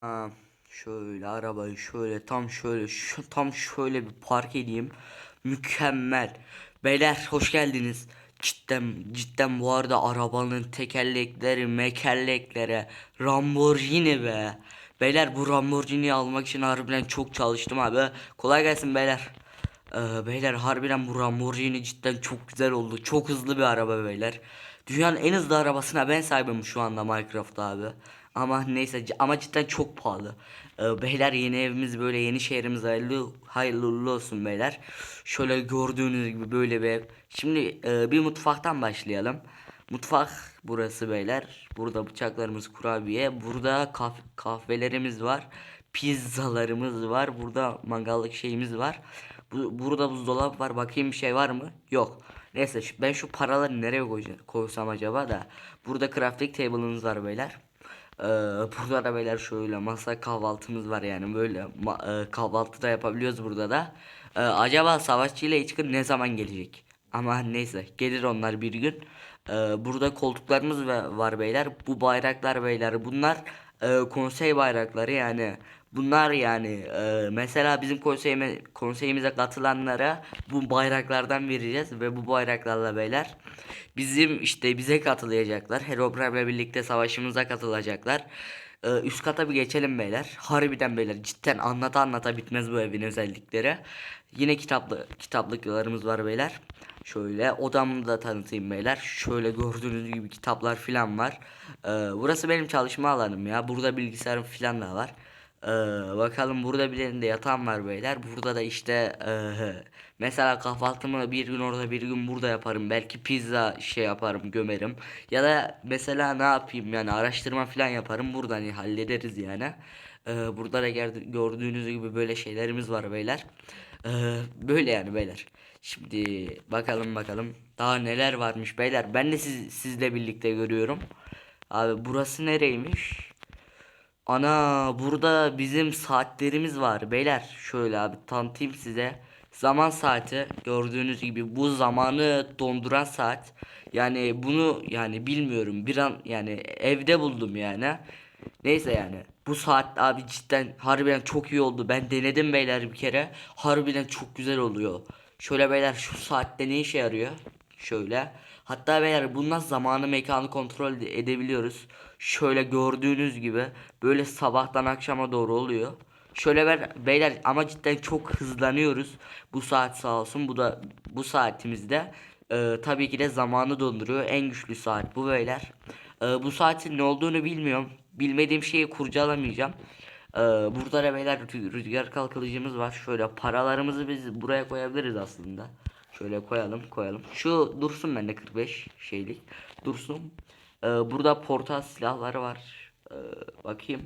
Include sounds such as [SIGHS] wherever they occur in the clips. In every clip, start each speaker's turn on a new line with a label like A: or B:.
A: Ha, şöyle arabayı şöyle tam şöyle şu tam şöyle bir park edeyim. Mükemmel. Beyler hoş geldiniz. Cidden cidden bu arada arabanın tekerlekleri, mekerlekleri Lamborghini be. Beyler bu Lamborghini'yi almak için harbiden çok çalıştım abi. Kolay gelsin beyler. Ee, beyler harbiden bu Lamborghini cidden çok güzel oldu. Çok hızlı bir araba beyler. Dünyanın en hızlı arabasına ben sahibim şu anda Minecraft'ta abi. Ama neyse ama cidden çok pahalı. Ee, beyler yeni evimiz böyle yeni şehrimiz hayırlı hayırlı olsun beyler. Şöyle gördüğünüz gibi böyle bir ev. Şimdi e, bir mutfaktan başlayalım. Mutfak burası beyler. Burada bıçaklarımız kurabiye. Burada kah- kahvelerimiz var. Pizzalarımız var. Burada mangallık şeyimiz var. Bu, burada buzdolabı var. Bakayım bir şey var mı? Yok. Neyse ben şu paraları nereye koysam acaba da. Burada crafting table'ımız var beyler. Ee, burada da beyler şöyle masa kahvaltımız var yani böyle ma- e, kahvaltı da yapabiliyoruz burada da. Ee, acaba savaşçı ile çıkın ne zaman gelecek? Ama neyse gelir onlar bir gün. Ee, burada koltuklarımız va- var beyler. Bu bayraklar beyler bunlar e, konsey bayrakları yani. Bunlar yani e, mesela bizim konseyime, konseyimize katılanlara bu bayraklardan vereceğiz ve bu bayraklarla beyler bizim işte bize katılacaklar. Herobrine'le birlikte savaşımıza katılacaklar. E, üst kata bir geçelim beyler. Harbiden beyler cidden anlata anlata bitmez bu evin özellikleri. Yine kitaplı kitaplıklarımız var beyler. Şöyle odamı da tanıtayım beyler. Şöyle gördüğünüz gibi kitaplar filan var. E, burası benim çalışma alanım ya. Burada bilgisayarım filan da var. Ee, bakalım burada bir yerinde yatağım var beyler. Burada da işte eee, [LAUGHS] mesela kahvaltımı bir gün orada bir gün burada yaparım. Belki pizza şey yaparım gömerim. Ya da mesela ne yapayım yani araştırma falan yaparım. Buradan hani hallederiz yani. Ee, burada da gördüğünüz gibi böyle şeylerimiz var beyler. Ee, böyle yani beyler. Şimdi bakalım bakalım daha neler varmış beyler. Ben de siz, sizle birlikte görüyorum. Abi burası nereymiş? Ana burada bizim saatlerimiz var beyler. Şöyle abi tanıtayım size. Zaman saati gördüğünüz gibi bu zamanı donduran saat. Yani bunu yani bilmiyorum bir an yani evde buldum yani. Neyse yani bu saat abi cidden harbiden çok iyi oldu. Ben denedim beyler bir kere. Harbiden çok güzel oluyor. Şöyle beyler şu saatte ne işe yarıyor? Şöyle. Hatta beyler bundan zamanı mekanı kontrol ede- edebiliyoruz. Şöyle gördüğünüz gibi böyle sabahtan akşama doğru oluyor. Şöyle ver beyler ama cidden çok hızlanıyoruz. Bu saat sağ olsun. Bu da bu saatimizde e, tabii ki de zamanı donduruyor. En güçlü saat bu beyler. E, bu saatin ne olduğunu bilmiyorum. Bilmediğim şeyi kurcalamayacağım. E, burada da beyler rü- rüzgar kalkılıcımız var. Şöyle paralarımızı biz buraya koyabiliriz aslında. Şöyle koyalım koyalım. Şu dursun bende 45 şeylik. Dursun. Ee, burada portal silahları var. Ee, bakayım.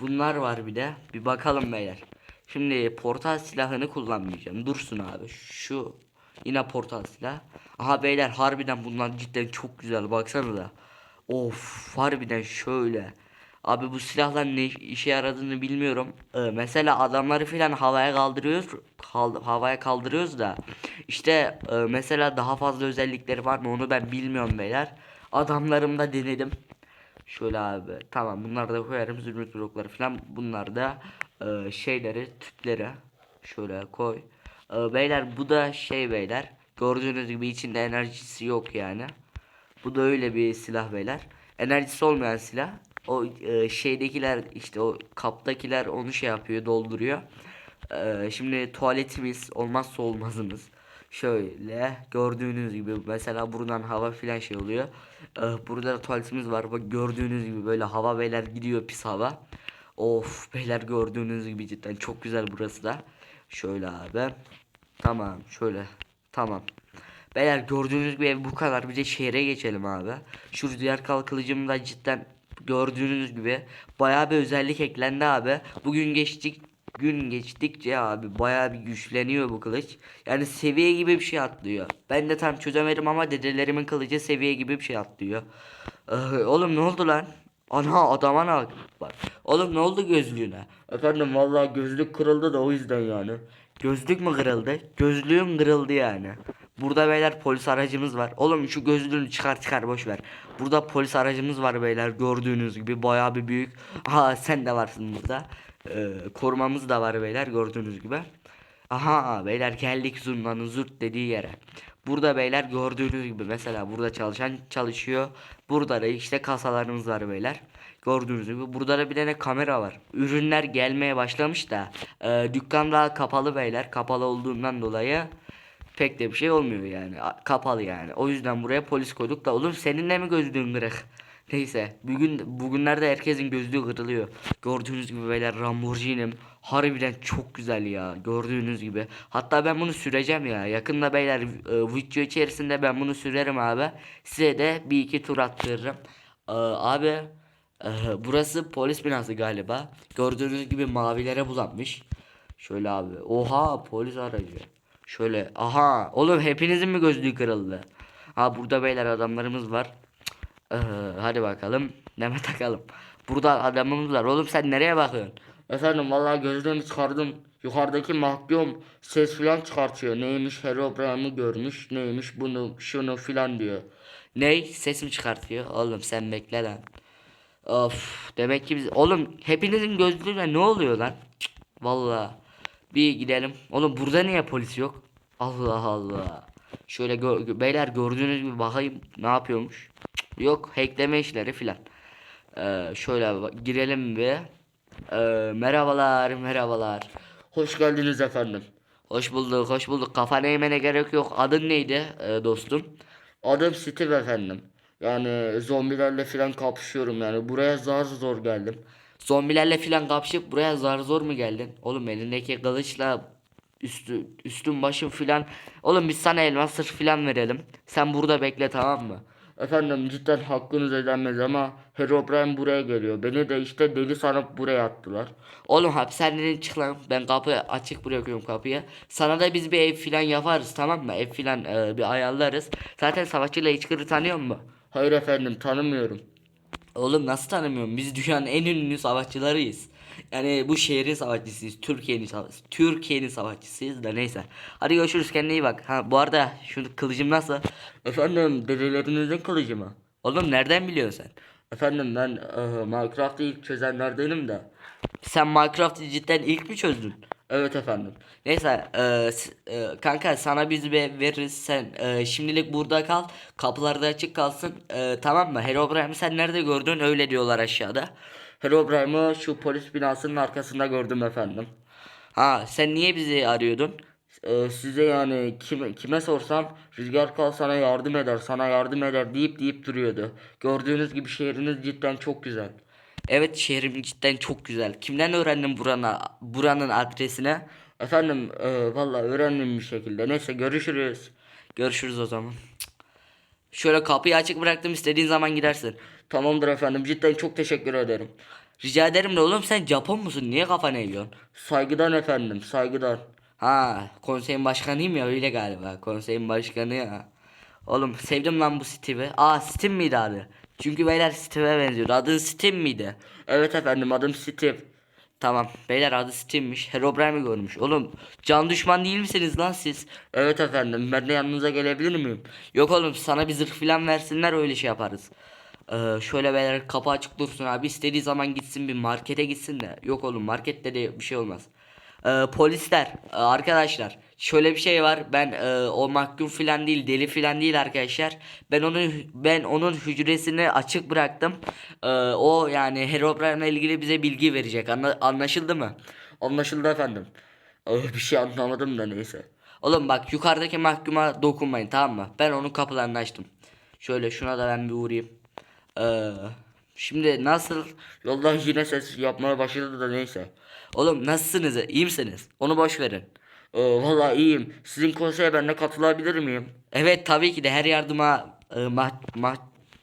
A: Bunlar var bir de. Bir bakalım beyler. Şimdi portal silahını kullanmayacağım. Dursun abi. Şu yine portal silah. Aha beyler harbiden bunlar cidden çok güzel. Baksanıza. Of harbiden şöyle. Abi bu silahlar ne işe yaradığını bilmiyorum. Ee, mesela adamları filan havaya kaldırıyoruz. kal- havaya kaldırıyoruz da. işte e, mesela daha fazla özellikleri var mı onu ben bilmiyorum beyler. Adamlarımda denedim. Şöyle abi tamam bunları da koyarım zümrüt blokları falan. Bunlar da e, şeyleri tüpleri. Şöyle koy. E, beyler bu da şey beyler. Gördüğünüz gibi içinde enerjisi yok yani. Bu da öyle bir silah beyler. Enerjisi olmayan silah. O e, şeydekiler işte o kaptakiler onu şey yapıyor dolduruyor. E, şimdi tuvaletimiz olmazsa olmazımız. Şöyle gördüğünüz gibi mesela buradan hava filan şey oluyor. E, burada da tuvaletimiz var. Bak gördüğünüz gibi böyle hava beyler gidiyor pis hava. Of beyler gördüğünüz gibi cidden çok güzel burası da. Şöyle abi. Tamam şöyle. Tamam. Beyler gördüğünüz gibi ev bu kadar. Bir de şehre geçelim abi. Şu diğer kalkılıcım da cidden gördüğünüz gibi bayağı bir özellik eklendi abi. Bugün geçtik gün geçtikçe abi bayağı bir güçleniyor bu kılıç. Yani seviye gibi bir şey atlıyor. Ben de tam çözemedim ama dedelerimin kılıcı seviye gibi bir şey atlıyor. Ee, oğlum ne oldu lan? Ana adama ne bak. Oğlum ne oldu gözlüğüne? Efendim vallahi gözlük kırıldı da o yüzden yani. Gözlük mü kırıldı? Gözlüğüm kırıldı yani. Burada beyler polis aracımız var. Oğlum şu gözlüğünü çıkar çıkar boş ver. Burada polis aracımız var beyler gördüğünüz gibi bayağı bir büyük. Aha sen de varsın burada. Ee, korumamız da var beyler gördüğünüz gibi. Aha beyler geldik zurnanın zurt dediği yere. Burada beyler gördüğünüz gibi mesela burada çalışan çalışıyor. Burada da işte kasalarımız var beyler. Gördüğünüz gibi burada da bir tane kamera var. Ürünler gelmeye başlamış da e, dükkan daha kapalı beyler. Kapalı olduğundan dolayı pek de bir şey olmuyor yani. Kapalı yani. O yüzden buraya polis koyduk da oğlum senin de mi gözlüğün kırık? Neyse bugün bugünlerde herkesin gözlüğü kırılıyor. Gördüğünüz gibi beyler Lamborghini'm harbiden çok güzel ya. Gördüğünüz gibi. Hatta ben bunu süreceğim ya. Yakında beyler e, video içerisinde ben bunu sürerim abi. Size de bir iki tur attırırım. Ee, abi e, burası polis binası galiba. Gördüğünüz gibi mavilere bulanmış. Şöyle abi. Oha polis aracı. Şöyle. Aha. Oğlum hepinizin mi gözlüğü kırıldı? Ha burada beyler adamlarımız var. Ee, hadi bakalım. Neme takalım. Burada adamımız var. Oğlum sen nereye bakıyorsun? Efendim vallahi gözlüğümü çıkardım. Yukarıdaki mahkum ses filan çıkartıyor. Neymiş Herobrine görmüş. Neymiş bunu şunu filan diyor. Ney? Ses mi çıkartıyor? Oğlum sen bekle lan. Of demek ki biz oğlum hepinizin gözlüğüne ne oluyor lan? Cık, Vallahi bir gidelim. Oğlum burada niye polis yok? Allah Allah. Şöyle gö- beyler gördüğünüz gibi bakayım ne yapıyormuş. Yok hackleme işleri filan. Ee, şöyle girelim bir. Ee, merhabalar merhabalar. Hoş geldiniz efendim. Hoş bulduk hoş bulduk. Kafana eğmene gerek yok. Adın neydi ee, dostum? Adım Steve efendim. Yani zombilerle filan kapışıyorum yani. Buraya zar zor geldim. Zombilerle filan kapışıp buraya zar zor mu geldin? Oğlum elindeki kılıçla üstü üstün başın filan. Oğlum biz sana elmas sırf filan verelim. Sen burada bekle tamam mı? Efendim cidden hakkınız ödenmez ama Herobrine buraya geliyor. Beni de işte deli sanıp buraya attılar. Oğlum hapishaneden çık lan. Ben kapı açık bırakıyorum kapıyı. Sana da biz bir ev filan yaparız tamam mı? Ev filan e, bir ayarlarız. Zaten savaşçıyla hiçbiri tanıyor mu? Hayır efendim tanımıyorum. Oğlum nasıl tanımıyorum? Biz dünyanın en ünlü savaşçılarıyız. Yani bu şehrin savaşçısıyız. Türkiye'nin savaş Türkiye'nin savaşçısıyız da neyse. Hadi görüşürüz kendine iyi bak. Ha bu arada şu kılıcım nasıl? Efendim dedelerinizin kılıcı mı? Oğlum nereden biliyorsun sen? Efendim ben e, Minecraft'ı ilk çözenlerdenim de. Sen Minecraft'ı cidden ilk mi çözdün? Evet efendim. Neyse e, e, kanka sana biz bir veririz sen e, şimdilik burada kal kapılar da açık kalsın E, tamam mı? Herobrine sen nerede gördün öyle diyorlar aşağıda. Herobrine'ı şu polis binasının arkasında gördüm efendim. Ha sen niye bizi arıyordun? E, size yani kime, kime sorsam Rüzgar Kal sana yardım eder sana yardım eder deyip deyip duruyordu. Gördüğünüz gibi şehriniz cidden çok güzel. Evet şehrim cidden çok güzel. Kimden öğrendin burana, buranın adresini? Efendim e, valla öğrendim bir şekilde. Neyse görüşürüz. Görüşürüz o zaman. Şöyle kapıyı açık bıraktım istediğin zaman gidersin. Tamamdır efendim cidden çok teşekkür ederim. Rica ederim de oğlum sen Japon musun? Niye kafanı eğiyorsun? Saygıdan efendim saygıdan. Ha konseyin başkanıyım ya öyle galiba. Konseyin başkanı ya. Oğlum sevdim lan bu Steve'i. Aa Steve miydi adı? Çünkü beyler Steve'e benziyordu. Adın Steve miydi? Evet efendim adım Steve. Tamam beyler adı Steve'miş. Herobrine mi görmüş? Oğlum can düşman değil misiniz lan siz? Evet efendim ben de yanınıza gelebilir miyim? Yok oğlum sana bir zırh falan versinler öyle şey yaparız. Ee, şöyle beyler kapı açık dursun abi istediği zaman gitsin bir markete gitsin de. Yok oğlum markette de bir şey olmaz. Ee, polisler arkadaşlar şöyle bir şey var ben e, o mahkum filan değil deli filan değil arkadaşlar ben onun ben onun hücresini açık bıraktım Ee, o yani Herobrine ile ilgili bize bilgi verecek Anla- anlaşıldı mı? Anlaşıldı efendim bir şey anlamadım da neyse Oğlum bak yukarıdaki mahkuma dokunmayın tamam mı ben onun kapılarını açtım şöyle şuna da ben bir uğrayayım Ee, şimdi nasıl? Yoldan yine ses yapmaya başladı da neyse. Oğlum nasılsınız? İyi misiniz? Onu boş verin. Ee, vallahi iyiyim. Sizin konseye ben de katılabilir miyim? Evet tabii ki de her yardıma e, mah, mah,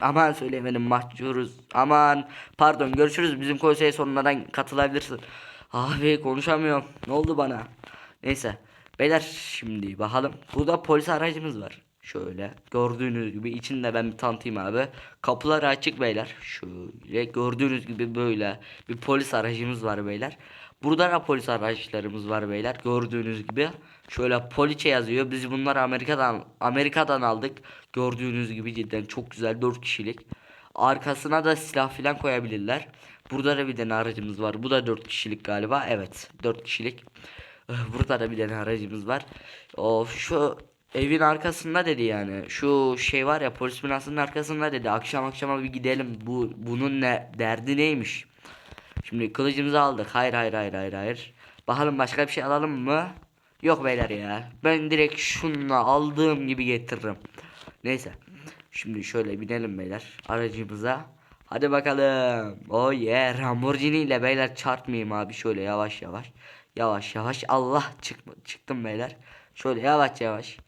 A: aman söylemedim mahcuruz. Aman pardon görüşürüz bizim konseye sonradan katılabilirsin. Abi konuşamıyorum. Ne oldu bana? Neyse. Beyler şimdi bakalım. Burada polis aracımız var. Şöyle gördüğünüz gibi içinde ben bir tanıtayım abi. Kapıları açık beyler. Şöyle gördüğünüz gibi böyle bir polis aracımız var beyler. Burada da polis araçlarımız var beyler. Gördüğünüz gibi. Şöyle poliçe yazıyor. Biz bunları Amerika'dan Amerika'dan aldık. Gördüğünüz gibi cidden çok güzel 4 kişilik. Arkasına da silah falan koyabilirler. Burada da bir tane aracımız var. Bu da 4 kişilik galiba. Evet 4 kişilik. Eh, Burada da bir tane aracımız var. Of şu evin arkasında dedi yani. Şu şey var ya polis binasının arkasında dedi. Akşam akşama bir gidelim. Bu bunun ne derdi neymiş? Şimdi kılıcımızı aldık. Hayır hayır hayır hayır hayır. Bakalım başka bir şey alalım mı? Yok beyler ya. Ben direkt şununla aldığım gibi getiririm. Neyse. Şimdi şöyle binelim beyler aracımıza. Hadi bakalım. Oh yeah. Lamborghini ile beyler çarpmayayım abi. Şöyle yavaş yavaş. Yavaş yavaş. Allah çıkma, çıktım beyler. Şöyle yavaş yavaş.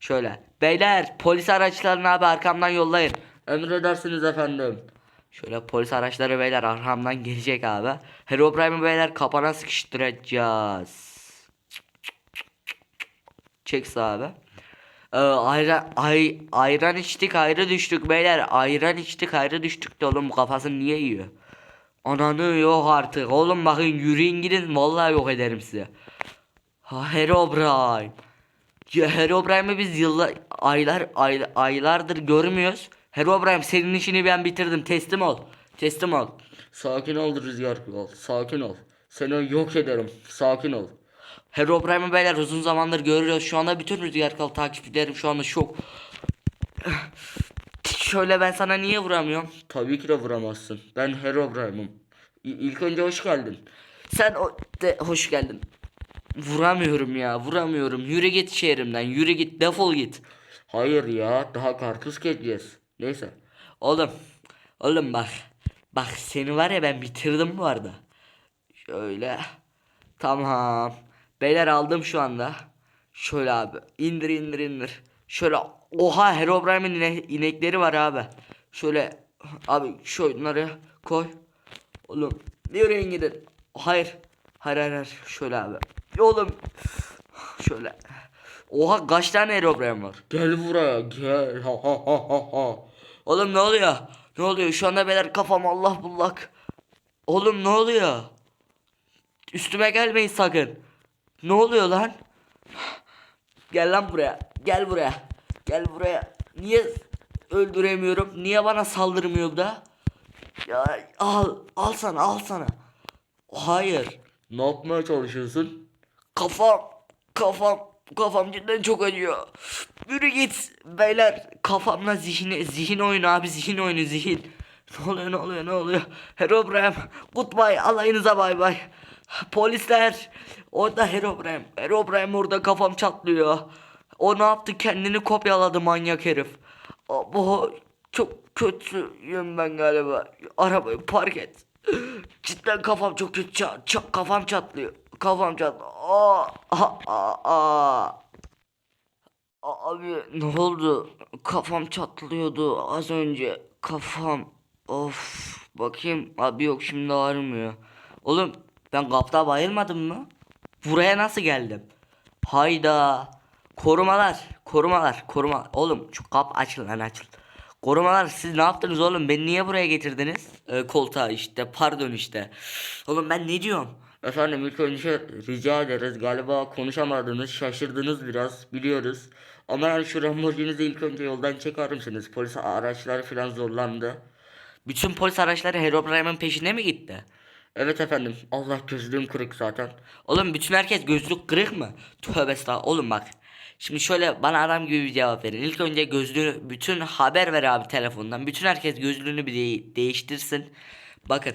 A: Şöyle. Beyler polis araçlarını abi arkamdan yollayın. Emredersiniz efendim. Şöyle polis araçları beyler arkamdan gelecek abi. Herobrine'i beyler kapana sıkıştıracağız. Çek abi. Ee, ayran, ay, ayran içtik ayrı düştük beyler. Ayran içtik ayrı düştük de oğlum kafasını niye yiyor? Ananı yok artık. Oğlum bakın yürüyün gidin vallahi yok ederim size. Ha Herobrine. Herobrine'i biz yıllar aylar ay, aylardır görmüyoruz. Herobrine senin işini ben bitirdim. Teslim ol. Teslim ol. Sakin ol Rüzgar ol. Sakin ol. Seni yok ederim. Sakin ol. Herobrine'i beyler uzun zamandır görüyoruz. Şu anda bütün Rüzgar Kal takipçilerim şu anda şok. [SIGHS] Şöyle ben sana niye vuramıyorum? Tabii ki de vuramazsın. Ben Herobrine'im. İ- İlk önce hoş geldin. Sen o de hoş geldin. Vuramıyorum ya vuramıyorum. Yürü git şehrimden yürü git defol git. Hayır ya daha karpuz keseceğiz. Neyse. Oğlum. Oğlum bak. Bak seni var ya ben bitirdim bu arada. Şöyle. Tamam. Beyler aldım şu anda. Şöyle abi. indir indir indir. Şöyle. Oha Herobrine'in ine- inekleri var abi. Şöyle. Abi şunları koy. Oğlum. Yürüyün gidin. Hayır. Hayır hayır hayır. Şöyle abi. Oğlum. Şöyle. Oha kaç tane Herobrine var? Gel buraya gel. Ha ha ha ha ha. Oğlum ne oluyor? Ne oluyor? Şu anda beyler kafam Allah bullak. Oğlum ne oluyor? Üstüme gelmeyin sakın. Ne oluyor lan? Gel lan buraya. Gel buraya. Gel buraya. Niye öldüremiyorum? Niye bana saldırmıyor da? Ya al. Al sana al sana. Hayır. Ne yapmaya çalışıyorsun? Kafam. Kafam. Kafam cidden çok acıyor. Yürü git beyler. Kafamla zihni, zihin oyunu abi zihin oyunu zihin. Ne oluyor ne oluyor ne oluyor? Herobrine. Goodbye alayınıza bay bay. Polisler. Orada Herobrine. Herobrine orada kafam çatlıyor. O ne yaptı kendini kopyaladı manyak herif. Bu çok kötüyüm ben galiba. Arabayı park et. Cidden kafam çok kötü. Ça- ça- kafam çatlıyor. Kafam çatlıyor. Aa, aa, aa. Abi ne oldu? Kafam çatlıyordu az önce. Kafam. Of. Bakayım. Abi yok şimdi ağrımıyor. Oğlum ben kapta bayılmadım mı? Buraya nasıl geldim? Hayda. Korumalar. Korumalar. Koruma. Oğlum şu kap açıl lan açıl. Korumalar siz ne yaptınız oğlum? Beni niye buraya getirdiniz? Ee, koltuğa işte. Pardon işte. Oğlum ben ne diyorum? Efendim ilk önce rica ederiz. Galiba konuşamadınız, şaşırdınız biraz biliyoruz. Ama yani şu Lamborghini'yi ilk önce yoldan çeker? Polis araçları falan zorlandı. Bütün polis araçları Herobrine'in peşine mi gitti? Evet efendim. Allah gözlüğüm kırık zaten. Oğlum bütün herkes gözlük kırık mı? Tövbe estağfurullah. Oğlum bak. Şimdi şöyle bana adam gibi bir cevap verin. İlk önce gözlüğünü bütün haber ver abi telefondan. Bütün herkes gözlüğünü bir de- değiştirsin. Bakın.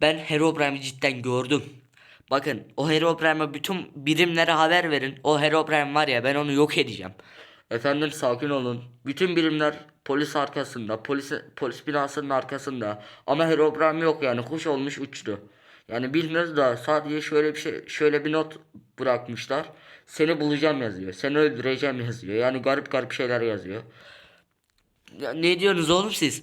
A: Ben Herobrine'i cidden gördüm. Bakın o Herobrine'e bütün birimlere haber verin. O Herobrine var ya ben onu yok edeceğim. Efendim sakin olun. Bütün birimler polis arkasında. Polis, polis binasının arkasında. Ama Herobrine yok yani kuş olmuş uçtu. Yani bilmiyoruz da sadece şöyle bir şey şöyle bir not bırakmışlar. Seni bulacağım yazıyor. Seni öldüreceğim yazıyor. Yani garip garip şeyler yazıyor. Ya ne diyorsunuz oğlum siz?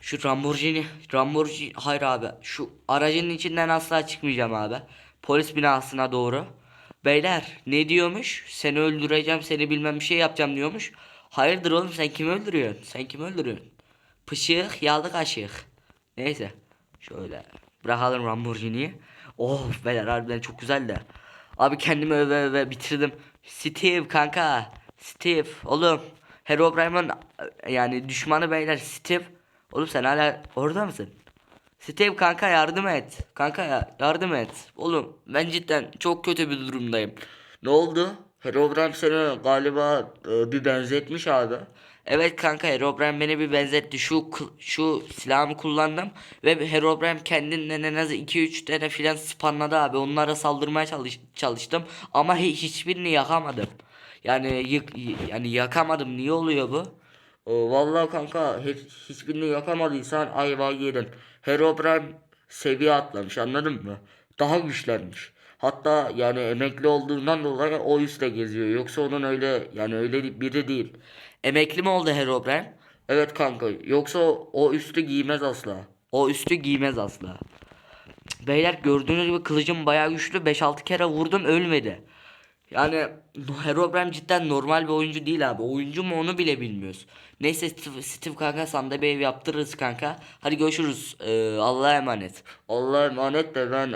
A: Şu Lamborghini, Lamborghini, hayır abi. Şu aracın içinden asla çıkmayacağım abi. Polis binasına doğru. Beyler ne diyormuş? Seni öldüreceğim, seni bilmem bir şey yapacağım diyormuş. Hayırdır oğlum sen kimi öldürüyorsun? Sen kimi öldürüyorsun? Pışık, yaldı kaşık. Neyse. Şöyle bırakalım Lamborghini'yi. Oh beyler harbiden çok güzel de. Abi kendimi öve öve bitirdim. Steve kanka. Steve oğlum. Herobrine'ın yani düşmanı beyler Steve. Oğlum sen hala orada mısın? Steve kanka yardım et. Kanka ya yardım et. Oğlum ben cidden çok kötü bir durumdayım. Ne oldu? Herobrine seni galiba e, bir benzetmiş abi. Evet kanka Herobrine beni bir benzetti. Şu şu silahımı kullandım ve Herobrine kendinden en az 2-3 tane filan spanladı abi. Onlara saldırmaya çalış- çalıştım ama hi- hiçbirini yakamadım. Yani yık yani yakamadım. Niye oluyor bu? O, vallahi kanka hiç, hiçbirini yakamadıysan ayva yedin. Herobrine seviye atlamış anladın mı? Daha güçlenmiş. Hatta yani emekli olduğundan dolayı o üstte geziyor. Yoksa onun öyle yani öyle biri değil. Emekli mi oldu Herobrine? Evet kanka. Yoksa o, o üstü giymez asla. O üstü giymez asla. Beyler gördüğünüz gibi kılıcım bayağı güçlü. 5-6 kere vurdum ölmedi. Yani Herobrine cidden normal bir oyuncu değil abi. Oyuncu mu onu bile bilmiyoruz. Neyse Steve, Steve kanka sana da bir ev yaptırırız kanka. Hadi görüşürüz. Ee, Allah'a emanet. Allah'a emanet de ben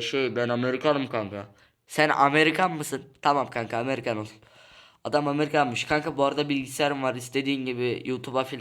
A: şey ben Amerikanım kanka. Sen Amerikan mısın? Tamam kanka Amerikan ol. Adam Amerikanmış. Kanka bu arada bilgisayarım var. İstediğin gibi YouTube'a filan